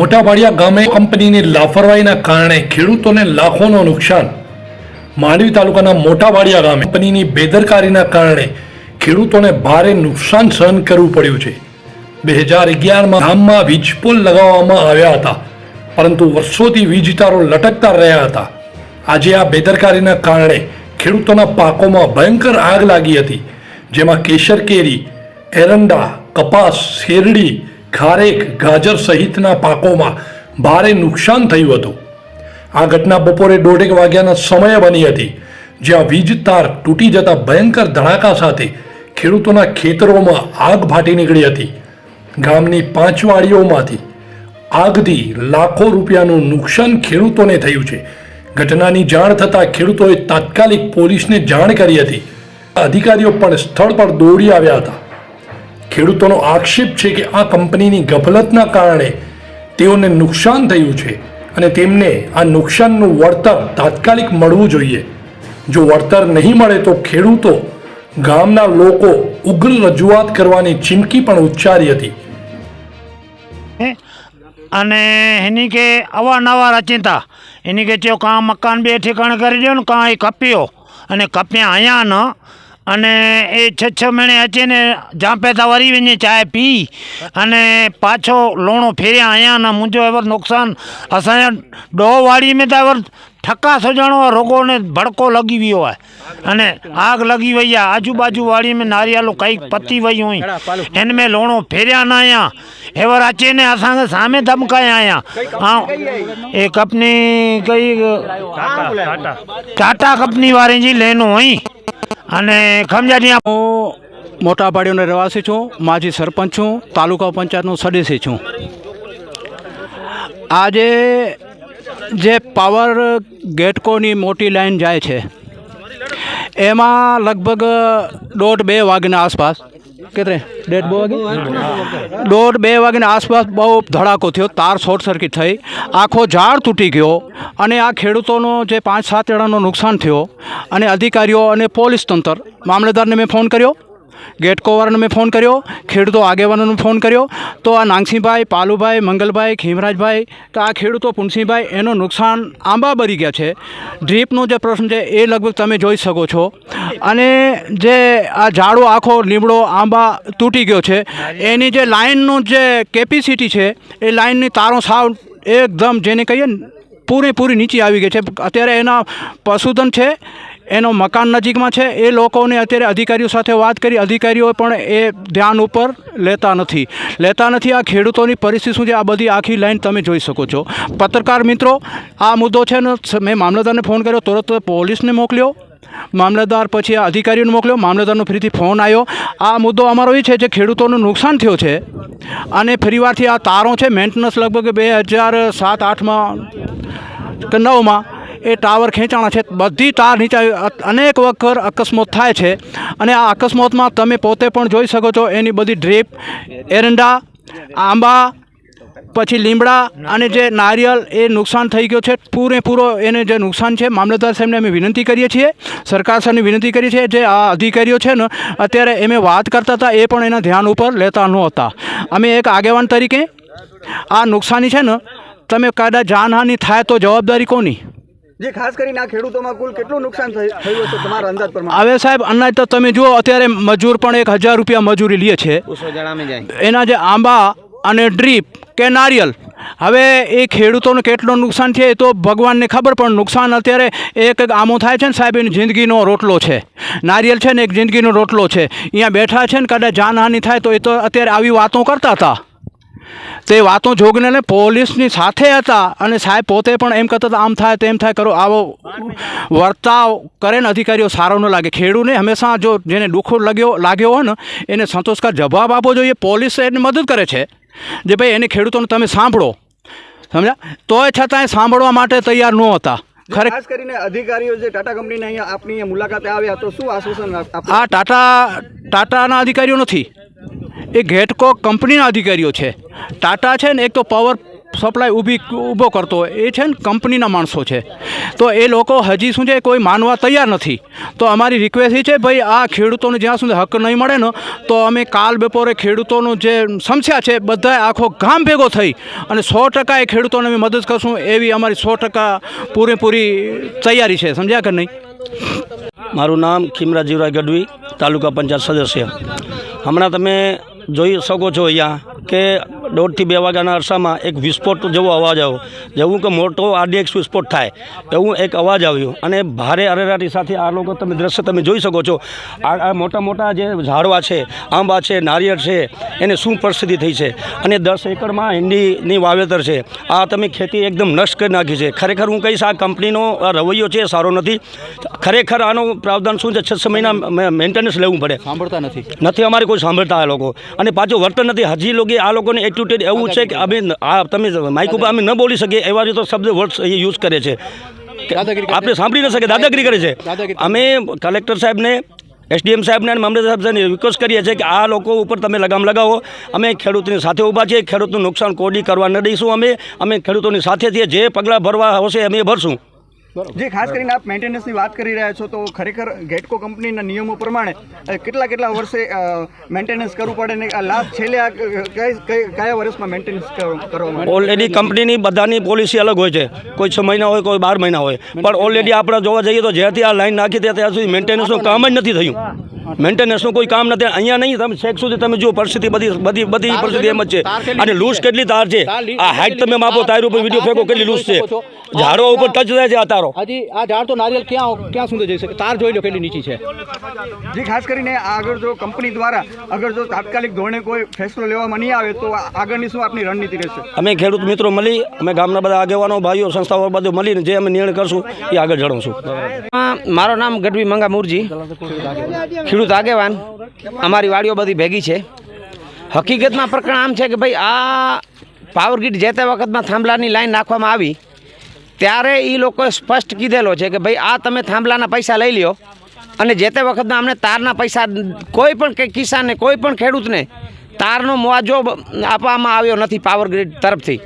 મોટાભાડિયા ગામે કંપનીની લાપરવાહીના કારણે ખેડૂતોને લાખોનું નુકસાન. માંડવી તાલુકાના મોટાભાડિયા ગામે કંપનીની બેદરકારીના કારણે ખેડૂતોને ભારે નુકસાન સહન કરવું પડ્યું છે. બે હજાર અગિયારમાં ગામમાં વીજપોલ લગાવવામાં આવ્યા હતા, પરંતુ વર્ષોથી વીજ તારો લટકતા રહ્યા હતા. આજે આ બેદરકારીના કારણે ખેડૂતોના પાકોમાં ભયંકર આગ લાગી હતી, જેમાં કેસર કેરી, એરંડા, કપાસ, શેરડી ખારેક ગાજર સહિતના પાકોમાં ભારે નુકસાન થયું હતું. આ ઘટના બપોરે દોઢેક વાગ્યાના સમયે બની હતી, જ્યાં વીજ તાર તૂટી જતા ભયંકર ધડાકા સાથે ખેડૂતોના ખેતરોમાં આગ ફાટી નીકળી હતી. ગામની પાંચ વાડીઓમાંથી આગથી લાખો રૂપિયાનું નુકસાન ખેડૂતોને થયું છે. ઘટનાની જાણ થતાં ખેડૂતોએ તાત્કાલિક પોલીસને જાણ કરી હતી. અધિકારીઓ પણ સ્થળ પર દોડી આવ્યા હતા. ખેડૂતોનો આક્ષેપ છે કે આ કંપનીની ગફલતના કારણે તેઓને નુકસાન થયું છે અને તેમને આ નુકસાનનું વળતર તાત્કાલિક મળવું જોઈએ. જો વળતર નહીં મળે તો ખેડૂતો, ગામના લોકો ઉગ્ર રજૂઆત કરવાની ચીમકી પણ ઉચ્ચારી હતી? અને એની કે અવારનવાર અચિંતા. એની કે ચો કાં મકાન બે ઠેકાણે કરી દો ને કાં એ કપ્યો. અને કપ્યા અહીંયા ન અને એ છ છ મહિને અચીને જાંપેતા વરી વञे ચાંहि पी અને પાછો લોણો ફેર્યા અહીંયાના મુંજો એવર નુકસાન. અસાંજા ડોહ વાડી में त एवर ઠકા સજણો રોગોને ભડકો લગી વિયો હોય. અને આગ લગી વઈ આ આજુબાજુ વાડી में નારિયાલો કંઈક પતી વઈ हुई इन में લોણો ફેર્યા ના આયા એવર અચીને અસાंखे સામે ધમકાયા આયા એ કંપनी કઈ ટાટા કંપની વાरे जी लेन हुई અને ખમજાજી હું હું મોટાપાડીનો રહેવાસી છું. માજી સરપંચ છું. તાલુકા પંચાયતનો સદસ્ય છું. આજે જે પાવર ગેટકોની મોટી લાઈન જાય છે, એમાં લગભગ દોઢ બે વાગ્યાના આસપાસ કેટલે ડેઢ બહુ વાગે? દોઢ બે વાગ્યાના આસપાસ બહુ ધડાકો થયો તાર શોર્ટ સર્કિટ થઈ. આખો ઝાડ તૂટી ગયો અને આ ખેડૂતોનો જે પાંચ સાત જણાનો નુકસાન થયો અને અધિકારીઓ અને પોલીસ તંત્ર મામલેદારને મેં ફોન કર્યો. ગેટકોવાળાને મેં ફોન કર્યો, ખેડૂતો આગેવાનોને ફોન કર્યો. તો આ નાંગસિંહભાઈ, પાલુભાઈ, મંગલભાઈ, ખીમરાજભાઈ, તો આ ખેડૂતો પુનસિંહભાઈ, એનું નુકસાન આંબા બરી ગયા છે. ડ્રીપનો જે પ્રશ્ન છે એ લગભગ તમે જોઈ શકો છો. અને જે આ ઝાડો આખો, લીમડો, આંબા તૂટી ગયો છે. એની જે લાઇનનું જે કેપેસિટી છે, એ લાઇનની તારો સાવ એકદમ જેને કહીએ પૂરેપૂરી નીચે આવી ગઈ છે. અત્યારે એના પશુધન છે એનો મકાન નજીકમાં છે, એ લોકોને અત્યારે અધિકારીઓ સાથે વાત કરી, અધિકારીઓ પણ એ ધ્યાન ઉપર લેતા નથી. લેતા નથી, આ ખેડૂતોની પરિસ્થિતિ શું છે, આ બધી આખી લાઈન તમે જોઈ શકો છો. પત્રકાર મિત્રો, આ મુદ્દો છે ને મેં મામલતદારને ફોન કર્યો, તરત પોલીસને મોકલ્યો. મામલતદાર પછી આ અધિકારીઓને મોકલ્યો, મામલતદારનો ફરીથી ફોન આવ્યો. આ મુદ્દો અમારો એ છે, જે ખેડૂતોનું નુકસાન થયો છે, અને ફરીવારથી આ તારો છે મેન્ટેનન્સ લગભગ બે હજાર સાત, આઠમાં કે નવમાં એ ટાવર ખેંચાણા છે. બધી તાર નીચે અનેક વખત અકસ્માત થાય છે. અને આ અકસ્માતમાં તમે પોતે પણ જોઈ શકો છો એની બધી ડ્રીપ, એરંડા, આંબા, પછી લીમડા અને જે નારિયેલ એ નુકસાન થઈ ગયો છે. પૂરેપૂરો એને જે નુકસાન છે, મામલતદાર સાહેબને અમે વિનંતી કરીએ છીએ, સરકાર સાહેબને વિનંતી કરીએ છીએ, જે આ અધિકારીઓ છે ને, અત્યારે એમે વાત કરતા હતા એ પણ એના ધ્યાન ઉપર લેતા નહોતા. અમે એક આગેવાન તરીકે આ નુકસાની છે ને, તમે કદાચ જાનહાનિ થાય તો જવાબદારી કોની? જે ખાસ કરીને આ ખેડૂતોમાં કુલ કેટલું નુકસાન થયું હશે તમારા અંદાજ પ્રમાણે? હવે સાહેબ અનાજ તો તમે જુઓ અત્યારે મજૂર પણ એક હજાર રૂપિયા મજૂરી લે છે. એના જે આંબા અને ડ્રીપ કે નારિયેલ હવે એ ખેડૂતોને કેટલું નુકસાન છે એ તો ભગવાનને ખબર પણ નુકસાન અત્યારે એક એક આમો થાય છે ને સાહેબ એની જિંદગીનો રોટલો છે. નારિયેલ છે ને એક જિંદગીનો રોટલો છે. અહીંયા બેઠા છે ને કદાચ જાનહાનિ થાય તો એ તો અત્યારે આવી વાતો કરતા હતા. તે વાતો જોગને ને પોલીસની સાથે હતા અને સાહેબ પોતે પણ એમ કહેતા હતા આમ થાય તેમ થાય કરો આવો વર્તાવ કરે ને અધિકારીઓ સારો ન લાગે. ખેડૂને હંમેશા જો જેને દુઃખ લાગ્યો લાગ્યો હોય ને એને સંતોષકાર જવાબ આપવો જોઈએ. પોલીસ એને મદદ કરે છે. જે ભાઈ એને ખેડૂતોને તમે સાંભળો. સમજ્યા? તોય છતાંય સાંભળવા માટે તૈયાર ન હતા. ખાસ કરીને અધિકારીઓ જે ટાટા કંપનીને અહીંયા આપની અહીંયા મુલાકાતે આવ્યા તો શું આશ્વાસન આ ટાટા ટાટાના અધિકારીઓ નથી. એ ઘેટકો કંપનીના અધિકારીઓ છે. ટાટા છે ને, એક તો પાવર સપ્લાય ઊભી ઊભો કરતો હોય. એ છે ને કંપનીના માણસો છે. તો એ લોકો હજી શું છે કોઈ માનવા તૈયાર નથી. તો અમારી રિક્વેસ્ટ એ છે, ભાઈ, આ ખેડૂતોને જ્યાં સુધી હક નહીં મળે ને, તો અમે કાલ બપોરે ખેડૂતોનું જે સમસ્યા છે, બધાએ આખો ગામ ભેગો થઈ અને સો ટકા એ ખેડૂતોને અમે મદદ કરશું એવી અમારી સો ટકા પૂરેપૂરી તૈયારી છે. સમજ્યા કે નહીં? મારું નામ ખીમરા જીવરાય ગઢવી, તાલુકા પંચાયત સદસ્ય. હમણાં તમે જોઈ શકો છો અહીંયા કે દોઢથી બે વાગ્યાના અરસામાં એક વિસ્ફોટ જેવો અવાજ આવ્યો. જેવું કે મોટો આરડીએક્સ વિસ્ફોટ થાય એવું એક અવાજ આવ્યો. અને ભારે અરેરાટી સાથે આ લોકો તમે દ્રશ્ય તમે જોઈ શકો છો. આ મોટા મોટા જે ઝાડવા છે આંબા છે નારિયેળ છે એને શું પરિસ્થિતિ થઈ છે? અને દસ એકરમાં હિંડીની વાવેતર છે. આ તમે ખેતી એકદમ નષ્ટ કરી નાખી છે. ખરેખર હું કહીશ આ કંપનીનો આ રવૈયો છે એ સારો નથી. ખરેખર આનું પ્રાવધાન શું છે? છ મહિના મેન્ટેનન્સ લેવું પડે. સાંભળતા નથી. નથી અમારે કોઈ સાંભળતા આ લોકો. અને પાછું વર્તન નથી. હજી લોકો આ લોકોને એટીટ્યુડ એવું છે કે અમે આ તમે માઇક ઉપર અમે ન બોલી શકીએ એવા રીતે શબ્દ વર્ડ્સ એ યુઝ કરે છે. આપણે સાંભળી ન શકીએ દાદાગીરી કરે છે. અમે કલેક્ટર સાહેબને એસડીએમ સાહેબને અને મામલતદાર સાહેબને રિક્વેસ્ટ કરીએ છીએ કે આ લોકો ઉપર તમે લગામ લગાવો. અમે ખેડૂતની સાથે ઊભા છીએ ખેડૂતનું નુકસાન કોડી કરવા ન દઈશું અમે. અમે ખેડૂતોની સાથે છીએ જે પગલાં ભરવા હશે અમે ભરશું. જે ખાસ કરીને આપ મેન્ટેનન્સની વાત કરી રહ્યા છો તો ખરેખર ગેટકો કંપનીના નિયમો પ્રમાણે કેટલા કેટલા વર્ષે મેન્ટેનન્સ કરવું પડે ને આ લાસ્ટ છેલ્લે કયા વર્ષમાં મેન્ટેનન્સ કરવામાં? ઓલરેડી કંપનીની બધાની પોલિસી અલગ હોય છે. કોઈ છ મહિના હોય કોઈ બાર મહિના હોય. પણ ઓલરેડી આપણે જોવા જઈએ તો જ્યાંથી આ લાઈન નાખી ત્યાં ત્યાં સુધી મેન્ટેનન્સનું કામ જ નથી થયું. મેન્ટેનન્સનું કોઈ કામ નથી. અહીંયા નહીં તમે છેક સુધી તમે જુઓ પરિસ્થિતિ બધી બધી બધી પરિસ્થિતિ એમ જ છે. અને લૂઝ કેટલી તાર છે? આ હાઈટ તમે માપો તાર ઉપર વીડિયો ફેંકો કેટલી લૂઝ છે? ઝાડો ઉપર ટચ થાય છે આ તારો. હજી આ ઝાડ તો નારિયેલ ક્યાં ક્યાં સુધી જઈ શકે? તાર જોઈ લો કેટલી નીચી છે. જે ખાસ કરીને આગળ જો કંપની દ્વારા અગર જો તાત્કાલિક ધોરણે કોઈ ફેસલો લેવામાં નહીં આવે તો આગળની શું આપની રણનીતિ રહેશે? અમે ખેડૂત મિત્રો મળી અમે ગામના બધા આગેવાનો ભાઈઓ સંસ્થાઓ બધું મળીને જે અમે નિર્ણય કરશું એ આગળ જણાવશું. મારું નામ ગઢવી મંગા મુરજી ખેડૂત આગેવાન અમારી વાડીઓ બધી ભેગી છે. હકીકતમાં પ્રકરણ આમ છે કે ભાઈ આ પાવર ગ્રીડ જે તે વખતમાં થાંભલાની લાઈન નાખવામાં આવી, ત્યારે એ લોકોએ સ્પષ્ટ કીધેલો છે કે ભાઈ આ તમે થાંભલાના પૈસા લઈ લ્યો અને જે તે વખતમાં અમને તારના પૈસા કોઈ પણ કિસાનને કોઈ પણ ખેડૂતને તારનો મુઆવજો આપવામાં આવ્યો નથી પાવર ગ્રીડ તરફથી.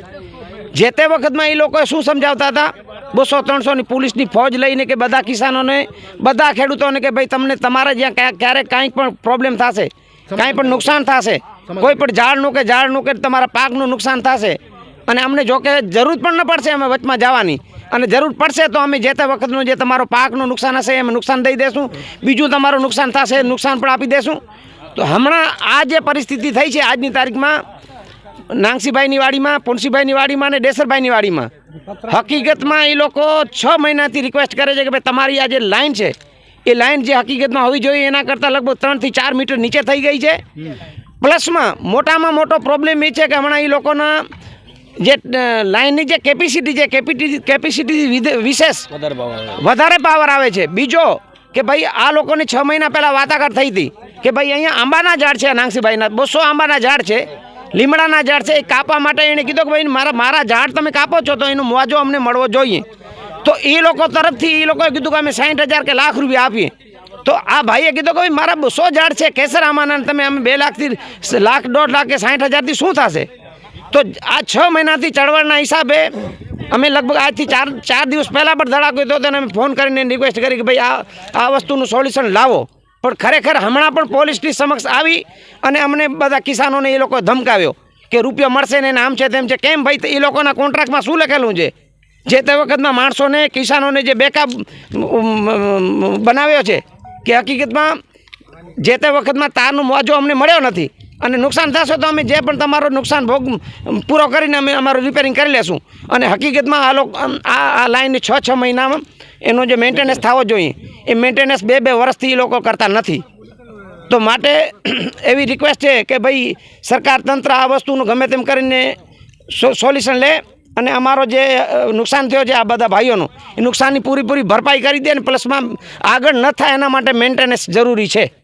જે તે વખતમાં એ લોકોએ શું સમજાવતા હતા? બસો ત્રણસોની પોલીસની ફોજ લઈને કે બધા કિસાનોને બધા ખેડૂતોને કે ભાઈ તમને તમારે જ્યાં ક્યારેક કાંઈક પણ પ્રોબ્લેમ થશે કાંઈ પણ નુકસાન થશે કોઈ પણ ઝાડનું કે ઝાડનું કે તમારા પાકનું નુકસાન થશે. અને અમને જોકે જરૂર પણ ન પડશે અમે વચમાં જવાની. અને જરૂર પડશે તો અમે જે તે વખતનું જે તમારો પાકનું નુકસાન હશે એમ નુકસાન દઈ દેશું. બીજું તમારું નુકસાન થશે નુકસાન પણ આપી દેશું. તો હમણાં આ જે પરિસ્થિતિ થઈ છે આજની તારીખમાં નાંગસીભાઈની વાડીમાં પુનસીભાઈની વાડીમાં અને ડેસરભાઈની વાડીમાં. હકીકતમાં એ લોકો છ મહિનાથી રિક્વેસ્ટ કરે છે કે ભાઈ તમારી આ જે લાઇન છે એ લાઇન જે હકીકતમાં હોવી જોઈએ એના કરતાં લગભગ ત્રણથી ચાર મીટર નીચે થઈ ગઈ છે. પ્લસમાં મોટામાં મોટો પ્રોબ્લેમ એ છે કે હમણાં એ લોકોના જે લાઇનની જે કેપેસિટી છે કેપેસિટી વિધે- વિશેષ વધારે પાવર આવે. છે. બીજો કે ભાઈ આ લોકોની છ મહિના પહેલાં વાતાઘાટ થઈ હતી કે ભાઈ અહીંયા આંબાના ઝાડ છે નાંગસીભાઈના બસો આંબાના ઝાડ છે. લીમડાના ઝાડ છે, એ કાપવા માટે એણે કીધું કે ભાઈ, મારા મારા ઝાડ તમે કાપો છો તો એનો મોજો અમને મળવો જોઈએ. તો એ લોકો તરફથી એ લોકોએ કીધું કે અમે સાઠ હજાર કે લાખ રૂપિયા આપીએ. તો આ ભાઈએ કીધું કે ભાઈ, મારા સો ઝાડ છે કેસર આમાના તમે અમે બે લાખથી લાખ, દોઢ લાખ કે સાઠ હજારથી શું થશે? તો આ છ મહિનાથી ચળવળના હિસાબે અમે લગભગ આજથી ચાર ચાર દિવસ પહેલાં પણ ધડાકો હતો તેને અમે ફોન કરીને રિક્વેસ્ટ કરી કે ભાઈ, આ આ વસ્તુનું સોલ્યુશન લાવો. પણ ખરેખર હમણાં પણ પોલીસની સમક્ષ આવી અને અમને બધા કિસાનોને એ લોકો ધમકાવ્યો કે રૂપિયો મળશે ને નામ છે તેમ છે. કેમ ભાઈ એ લોકોના કોન્ટ્રાક્ટમાં શું લખેલું છે? જે તે વખતમાં માણસોને, કિસાનોને જે બેકઅપ બનાવ્યો છે કે હકીકતમાં જે તે વખતમાં તારનો મોજો અમને મળ્યો નથી. અને નુકસાન થશે તો અમે જે પણ તમારો નુકસાન ભોગ પૂરો કરીને અમે અમારું રિપેરિંગ કરી લેશું. અને હકીકતમાં આ લોકો આ આ લાઈન છ છ મહિનામાં એનો જે મેન્ટેનન્સ થવો જોઈએ, એ મેન્ટેનન્સ બે બે વર્ષથી એ લોકો કરતા નથી. તો માટે એવી રિક્વેસ્ટ છે કે ભાઈ, સરકાર તંત્ર આ વસ્તુનું ગમે તેમ કરીને સોલ્યુશન લે અને અમારો જે નુકસાન થયો છે આ બધા ભાઈઓનું, એ નુકસાનની પૂરીપૂરી ભરપાઈ કરી દે અને પ્લસમાં આગળ ન થાય એના માટે મેન્ટેનન્સ જરૂરી છે.